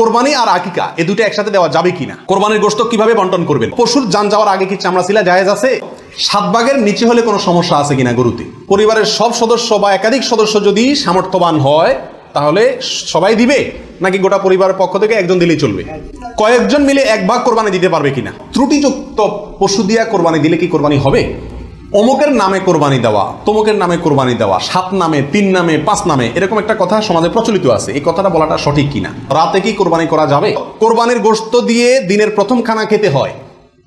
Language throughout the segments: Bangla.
কোরবানি আর আকিকা, এ দুটো একসাথে দেওয়া যাবে কিনা? কোরবানির গোশত কীভাবে বন্টন করবেন? পশুর যান যাওয়ার আগে কি চামড়া ছিলা জায়েজ আছে? সাত ভাগের নিচে হলে কোনো সমস্যা আছে কিনা গরুতে? পরিবারের সব সদস্য বা একাধিক সদস্য যদি সামর্থ্যবান হয়, তাহলে সবাই দিবে? নাকি গোটা পরিবারের পক্ষ থেকে একজন দিলেই চলবে? কয়েকজন মিলে এক ভাগ কোরবানি দিতে পারবে কিনা? ত্রুটিযুক্ত পশু দিয়া কোরবানি দিলে কি কোরবানি হবে? অমুকের নামে কোরবানি দেওয়া, তমুকের নামে কোরবানি দেওয়া, সাত নামে, তিন নামে, পাঁচ নামে, এরকম একটা কথা সমাজে প্রচলিত আছে। এই কথাটা বলাটা সঠিক কিনা? রাতে কি কোরবানি করা যাবে? কোরবানির গোশত দিয়ে দিনের প্রথম খানা খেতে হয়।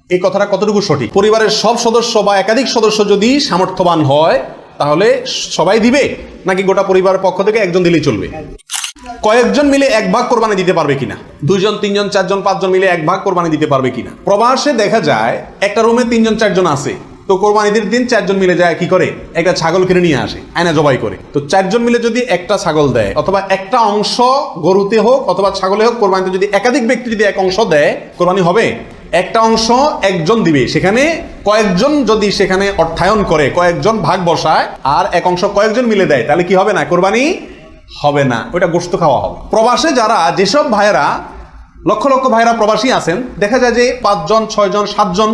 এই কথাটা কতটুকু সঠিক? পরিবারের সব সদস্য বা একাধিক সদস্য যদি সামর্থ্যবান হয়, তাহলে সবাই দিবে? নাকি গোটা পরিবারের পক্ষ থেকে একজন দিলেই চলবে? কয়েকজন মিলে এক ভাগ কোরবানি দিতে পারবে কিনা? দুইজন, তিনজন, চারজন, পাঁচজন মিলে এক ভাগ কোরবানি দিতে পারবে কিনা? প্রবাসে দেখা যায়, একটা রুমে তিনজন, চারজন আছে। তো কোরবানিদের দিন চারজন মিলে যায় কি করে? একটা ছাগল কিনে নিয়ে আসে, আয়না জবাই করে। তো চারজন মিলে যদি একটা ছাগল দেয়, অথবা একটা অংশ গরুতে হোক, অথবা ছাগলে হোক, কোরবানিতে যদি একাধিক ব্যক্তি যদি এক অংশ দেয়, কোরবানি হবে? একটা অংশ একজন দিবে। সেখানে কয়েকজন যদি সেখানে অর্থায়ন করে, কয়েকজন ভাগ বসায়, আর এক অংশ কয়েকজন মিলে দেয়, তাহলে কি হবে না? কোরবানি হবে না। ওইটা গোস্ত খাওয়া হবে। প্রবাসে যারা, যেসব ভাইয়েরা, লক্ষ লক্ষ ভাইয়েরা প্রবাসী আছেন, দেখা যায় যে পাঁচজন, ছয়জন, সাতজন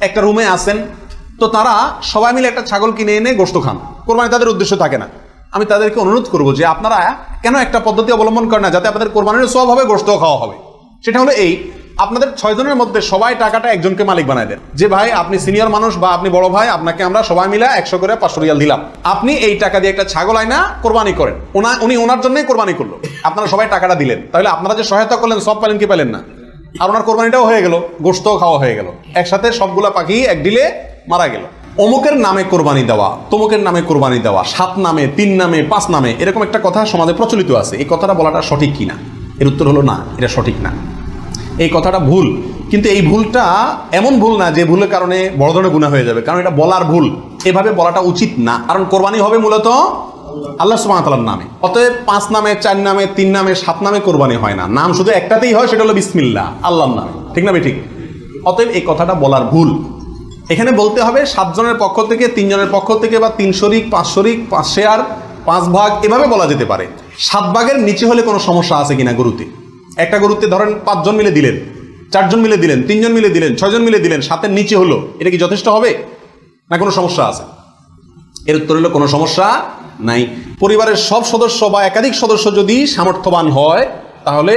একটা রুমে আছেন তো তারা সবাই মিলে একটা ছাগল কিনে এনে গোস্ত খান। কোরবানি তাদের উদ্দেশ্য থাকে না। আমি তাদেরকে অনুরোধ করব যে আপনারা কেন একটা পদ্ধতি অবলম্বন করেন না, যাতে আপনাদের কোরবানির সব হবে গোস্ত খাওয়া হবে। সেটা হলো এই, আপনাদের ছয়জনের মধ্যে সবাই টাকাটা একজনকে মালিক বানায় দেন। যে ভাই, আপনি সিনিয়র মানুষ বা আপনি বড় ভাই, আপনাকে আমরা সবাই মিলে একশো করে পাঁচশো রিয়াল দিলাম। আপনি এই টাকা দিয়ে একটা ছাগল আয়না কোরবানি করেন। ওনা উনি ওনার জন্যই কোরবানি করল। আপনারা সবাই টাকাটা দিলেন। তাহলে আপনারা যে সহায়তা করলেন, সব পেলেন কি পেলেন না? আর ওনার কোরবানিটাও হয়ে গেল গোস্তও খাওয়া হয়ে গেল। একসাথে সবগুলা পাখি এক ডিলে মারা গেল। অমুকের নামে কোরবানি দেওয়া, তমুকের নামে কোরবানি দেওয়া, সাত নামে, তিন নামে, পাঁচ নামে, এরকম একটা কথা সমাজে প্রচলিত আছে। এই কথাটা বলাটা সঠিক কিনা? এর উত্তর হলো না, এটা সঠিক না। এই কথাটা ভুল, কিন্তু এই ভুলটা এমন ভুল না যে ভুলের কারণে বড় ধরনের গুণা হয়ে যাবে, কারণ এটা বলার ভুল। এভাবে বলাটা উচিত না, কারণ কোরবানি হবে মূলত আল্লাহ সুবাহতালার নামে। অতএব পাঁচ নামে, চার নামে, তিন নামে, সাত নামে কোরবানি হয় না। নাম শুধু একটাতেই হয়, সেটা হলো বিসমিল্লা আল্লাহর নামে। ঠিক না বে ঠিক অতএব এই কথাটা বলার ভুল। এখানে বলতে হবে সাতজনের পক্ষ থেকে, তিনজনের পক্ষ থেকে বা তিন শরিক পাঁচ শরিক পাঁচ শেয়ার, পাঁচ ভাগ, এভাবে বলা যেতে পারে। সাত ভাগের নিচে হলে কোনো সমস্যা আছে কিনা গরুতে একটা গরুতে ধরেন পাঁচজন মিলে দিলেন, চারজন মিলে দিলেন, তিনজন মিলে দিলেন, ছয়জন মিলে দিলেন, সাতের নিচে হলো, এটা কি যথেষ্ট হবে? না কোনো সমস্যা আছে? এর উত্তর হলো কোনো সমস্যা নাই। পরিবারের সব সদস্য বা একাধিক সদস্য যদি সামর্থ্যবান হয় তাহলে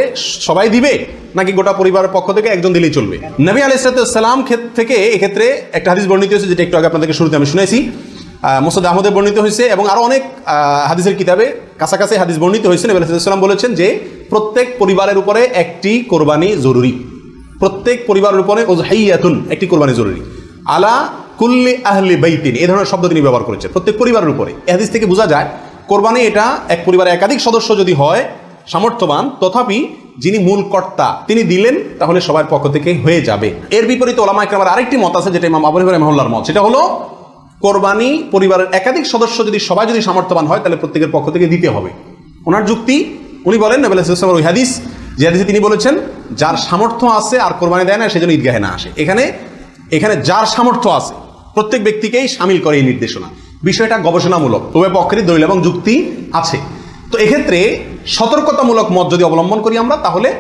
সবাই দিবে? নাকি গোটা পরিবারের পক্ষ থেকে একজন দিলেই চলবে? নবী আলাইসালাম থেকে এক্ষেত্রে একটা হাদিস বর্ণিত হয়েছে, যেটা একটু আগে আপনাদেরকে শুরুতে আমি শুনেছি। মোসাদ আহমদে বর্ণিত হয়েছে এবং আরও অনেক হাদিসের কিতাবে কাছাকাছি হাদিস বর্ণিত হয়েছে। নবী আলাইসাল্লাম বলেছেন যে, প্রত্যেক পরিবারের উপরে একটি কোরবানি জরুরি। প্রত্যেক পরিবারের উপরে ওজহাইয়াতুন একটি কোরবানি জরুরি। আলা কুল্লি আহলি বাইতিন এই ধরনের শব্দ তিনি ব্যবহার করেছেন। প্রত্যেক পরিবারের উপরে। এই হাদিস থেকে বোঝা যায়, কোরবানি এটা এক পরিবারের একাধিক সদস্য যদি হয় সামর্থ্যবান, তথাপি যিনি মূল কর্তা, তিনি দিলেন, তাহলে সবার পক্ষ থেকে হয়ে যাবে। এর বিপরীতে ওলামা একরামের আরেকটি মত আছে, যেটা ইমাম আবু রহমাহুল্লাহর মত। সেটা হলো, কোরবানি পরিবারের একাধিক সদস্য যদি সবাই যদি সামর্থ্যবান হয়, তাহলে প্রত্যেকের পক্ষ থেকে দিতে হবে। ওনার যুক্তি, উনি বলেন, নবী আলাইহিসসালামের ওই হাদিস, যে হাদিসে তিনি বলেছেন, যার সামর্থ্য আছে আর কোরবানি দেয় না সেজন্য ঈদগাহে না আসে। এখানে এখানে যার সামর্থ্য আছে, প্রত্যেক ব্যক্তিকেই সামিল করে এই নির্দেশনা। বিষয়টা গবেষণামূলক উভয় পক্ষেরই দলিল এবং যুক্তি আছে। তো এক্ষেত্রে সতর্কতামূলক মত যদি অবলম্বন করি আমরা, তাহলে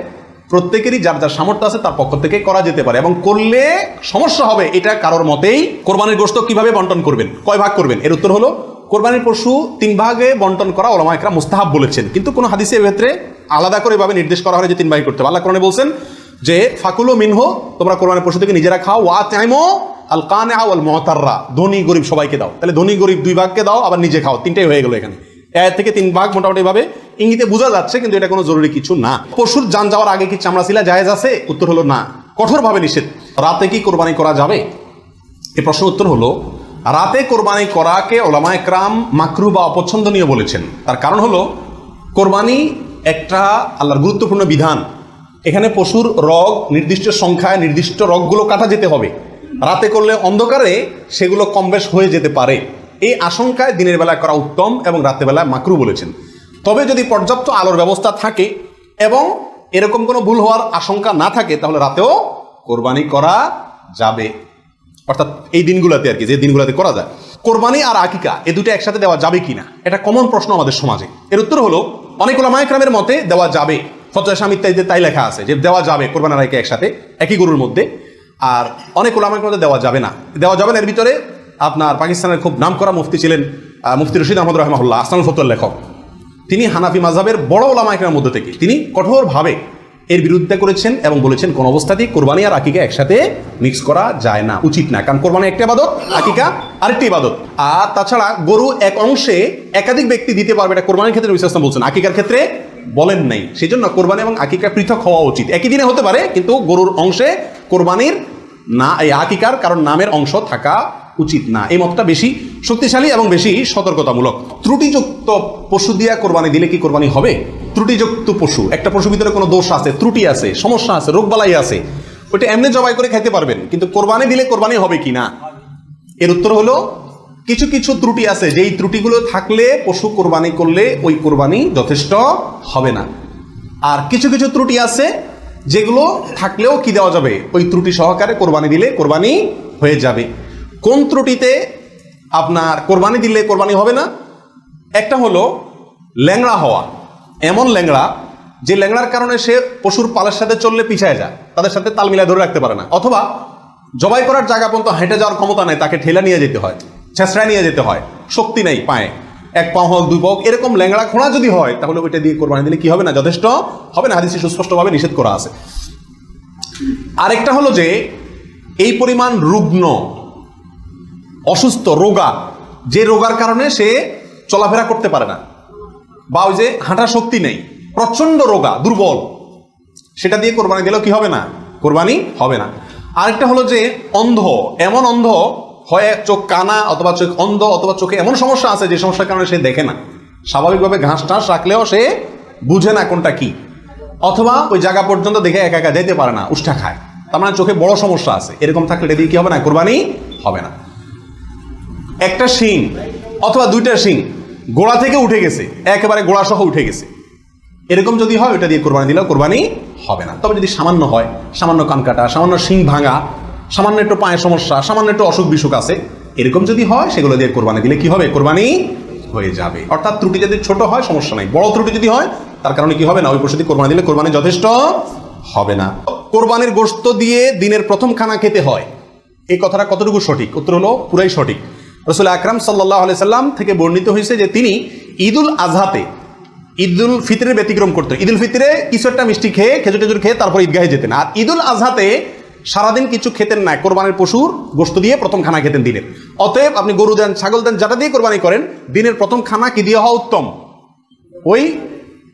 প্রত্যেকেরই যার যার সামর্থ্য আছে তার পক্ষ থেকে করা যেতে পারে। এবং করলে সমস্যা হবে, এটা কারোর মতেই। কোরবানির গোশত কীভাবে বন্টন করবেন? কয় ভাগ করবেন? এর উত্তর হলো, কোরবানির পশু তিন ভাগে বন্টন করা ওলামা একরা মুস্তাহাব বলেছেন। কিন্তু কোনো হাদিসের ক্ষেত্রে আলাদা করে ভাবে নির্দেশ করা হয় যে তিন ভাগে করতে হবে। আল্লাহ কোরআনে বলছেন যে, ফাকুলো মিনহো, তোমরা কোরবানির পশু থেকে নিজেরা খাও। ওয়া চাইমো আল কানে আল মহতাররা ধনী গরিব সবাইকে দাও। তাহলে ধনী গরিব দুই ভাগকে দাও, আবার নিজে খাও। তিনটাই হয়ে গেল এখানে। এর থেকে তিন ভাগ মোটামুটি ভাবে ইঙ্গিতে বোঝা যাচ্ছে, কিন্তু এটা কোনো জরুরি কিছু না। পশুর যান যাওয়ার আগে কি চামড়া ছিলা জায়েজ আছে? উত্তর হলো না। কঠোরভাবে নিষেধ। রাতে কি কোরবানি করা যাবে? এ প্রশ্ন উত্তর হলো, রাতে কোরবানি করাকে ওলামা একরাম মাকরু বা অপছন্দনীয় বলেছেন। তার কারণ হলো, কোরবানি একটা আল্লাহর গুরুত্বপূর্ণ বিধান। এখানে পশুর রগ, নির্দিষ্ট সংখ্যায় নির্দিষ্ট রগগুলো কাটা যেতে হবে। রাতে করলে অন্ধকারে সেগুলো কম বেশ হয়ে যেতে পারে। এই আশঙ্কায় দিনের বেলায় করা উত্তম এবং রাতের বেলায় মাকরু বলেছেন। তবে যদি পর্যাপ্ত আলোর ব্যবস্থা থাকে এবং এরকম কোনো ভুল হওয়ার আশঙ্কা না থাকে, তাহলে রাতেও কোরবানি করা যাবে। অর্থাৎ এই দিনগুলোতে আর কি, যে দিনগুলোতে করা যায়। কোরবানি আর আকিকা, এ দুটো একসাথে দেওয়া যাবে কিনা এটা কমন প্রশ্ন আমাদের সমাজে। এর উত্তর হলো অনেক ওলামায়করামের মতে দেওয়া যাবে। ফতোয়া স্বামী তাই লেখা আছে যে দেওয়া যাবে, কোরবান রায়কে একসাথে, একই গরুর মধ্যে। আর অনেক ওলামার মধ্যে দেওয়া যাবে না। দেওয়া যাবে না, এর ভিতরে আপনার পাকিস্তানের খুব নামকরা মুফতি ছিলেন মুফতি রশিদ আহমদ রহমাহুল্লাহ, আসনাল ফতুয়ার লেখক। তিনি হানাফি মাযহাবের বড় ওলামা মধ্যে থেকে তিনি কঠোরভাবে এর বিরুদ্ধে করেছেন এবং বলেছেন, কোন অবস্থাতেই কোরবানি আর আকিকা একসাথে মিক্স করা যায় না। উচিত না, কারণ কোরবানি একটা ইবাদত, আকিকা আরেকটি ইবাদত। আর তাছাড়া গরু এক অংশে একাধিক ব্যক্তি দিতে পারবে, এটা কোরবানির ক্ষেত্রে বিশ্বাস বলছেন। আকিকার ক্ষেত্রে বলেন নাই। সেই জন্য কোরবানি এবং আকিকা পৃথক হওয়া উচিত। একই দিনে হতে পারে, কিন্তু গরুর অংশে কোরবানির না, এই আকিকার কারণ নামের অংশ থাকা উচিত না। এই মতটা বেশি শক্তিশালী এবং বেশি সতর্কতামূলক। ত্রুটিযুক্ত পশু দিয়া কোরবানি দিলে কি কোরবানি হবে? ত্রুটিযুক্ত পশু। একটা পশুর ভিতরে কোনো দোষ আছে, ত্রুটি আছে, সমস্যা আছে, রোগবালাই আছে, ওইটা এমনি জবাই করে খাইতে পারবেন। কিন্তু কোরবানি দিলে কোরবানি হবে কি না? এর উত্তর হলো, কিছু কিছু ত্রুটি আছে, যেই ত্রুটিগুলো থাকলে পশু কোরবানি করলে ওই কোরবানি যথেষ্ট হবে না। আর কিছু কিছু ত্রুটি আছে, যেগুলো থাকলেও কি দেওয়া যাবে? ওই ত্রুটি সহকারে কোরবানি দিলে কোরবানি হয়ে যাবে। কোন ত্রুটিতে আপনার কোরবানি দিলে কোরবানি হবে না। একটা হলো ল্যাংড়া হওয়া। এমন ল্যাংড়া, যে ল্যাংড়ার কারণে সে পশুর পালের সাথে চললে পিছায় যায়, তাদের সাথে তাল মিলায় ধরে রাখতে পারে না। অথবা জবাই করার জায়গা পর্যন্ত হেঁটে যাওয়ার ক্ষমতা নেই, তাকে ঠেলা নিয়ে যেতে হয় ছেঁচড়ায় নিয়ে যেতে হয়, শক্তি নেই পায়ে। এক পা হোক, দুই পা এরকম ল্যাংড়া খোঁড়া যদি হয়, তাহলে ওইটা দিয়ে কোরবানি দিলে কি হবে না? যথেষ্ট হবে না। হাদিসে সুস্পষ্টভাবে নিষেধ করা আছে। আরেকটা হলো যে, এই পরিমাণ রুগ্ন অসুস্থ রোগা, যে রোগার কারণে সে চলাফেরা করতে পারে না। বা ওই যে হাঁটার শক্তি নেই প্রচণ্ড রোগা, দুর্বল। সেটা দিয়ে কোরবানি দিলেও কি হবে না? কোরবানি হবে না। আরেকটা হলো যে অন্ধ, এমন অন্ধ, হয় চোখ কানা অথবা চোখ অন্ধ অথবা চোখে এমন সমস্যা আছে যে সমস্যার কারণে সে দেখে না। স্বাভাবিকভাবে ঘাস টাস রাখলেও সে বুঝে না কোনটা কি। অথবা ওই জায়গা পর্যন্ত দেখে একা একা যেতে পারে না, উষ্ঠা খায়। তার মানে চোখে বড় সমস্যা আছে। এরকম থাকলে এটা দিয়ে কি হবে না? কোরবানি হবে না। একটা শিং অথবা দুইটা শিং গোড়া থেকে উঠে গেছে, একেবারে গোড়া সহ উঠে গেছে। এরকম যদি হয় ওটা দিয়ে কোরবানি দিলেও কোরবানি হবে না। তবে যদি সামান্য হয়, সামান্য কান কাটা, সামান্য শিং ভাঙা, সামান্য একটু পায়ের সমস্যা, সামান্য একটু অসুখ বিসুখ আছে, এরকম যদি হয়, সেগুলো দিয়ে কোরবানি দিলে কি হবে? কোরবানি হয়ে যাবে। অর্থাৎ ত্রুটি যদি ছোট হয়, সমস্যা নাই। বড় ত্রুটি যদি হয়, তার কারণে কি হবে না? ওই পশু দিয়ে কোরবানি দিলে কোরবানি যথেষ্ট হবে না। কোরবানির গোশত দিয়ে দিনের প্রথম খানা খেতে হয়। এই কথাটা কতটুকু সঠিক? উত্তর হলো, পুরাই সঠিক। রসুল আকরাম সাল্লাহ সাল্লাম থেকে বর্ণিত হয়েছে যে তিনি ঈদুল আজহাতে, ঈদুল ফিতরের ব্যতিক্রম করতেন। ঈদুল ফিতরে কিছু একটা মিষ্টি খেয়ে, খেজুর টেজুর খেয়ে তারপর ঈদগাহে যেতেন। আর ঈদুল আজহাতে সারাদিন কিছু খেতেন না, কোরবানির পশুর গোস্ত দিয়ে প্রথম খানা খেতেন দিনের। অতএব আপনি গরু দেন, ছাগল দেন, যেটা দিয়ে কোরবানি করেন, দিনের প্রথম খানা কি দিয়ে হওয়া উত্তম? ওই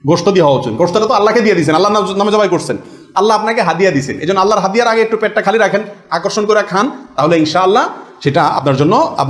গোস্ত দিয়ে হওয়া উচিত। গোস্তটা তো আল্লাহকে দিয়ে দিয়েছেন আল্লাহ নামে জবাই করছেন। আল্লাহ আপনাকে হাদিয়া দিয়েছেন। এই জন্য আল্লাহর হাদিয়ার আগে একটু পেটটা খালি রাখেন, আকর্ষণ করে খান, তাহলে ইনশাআল্লাহ সেটা আপনার জন্য আপনার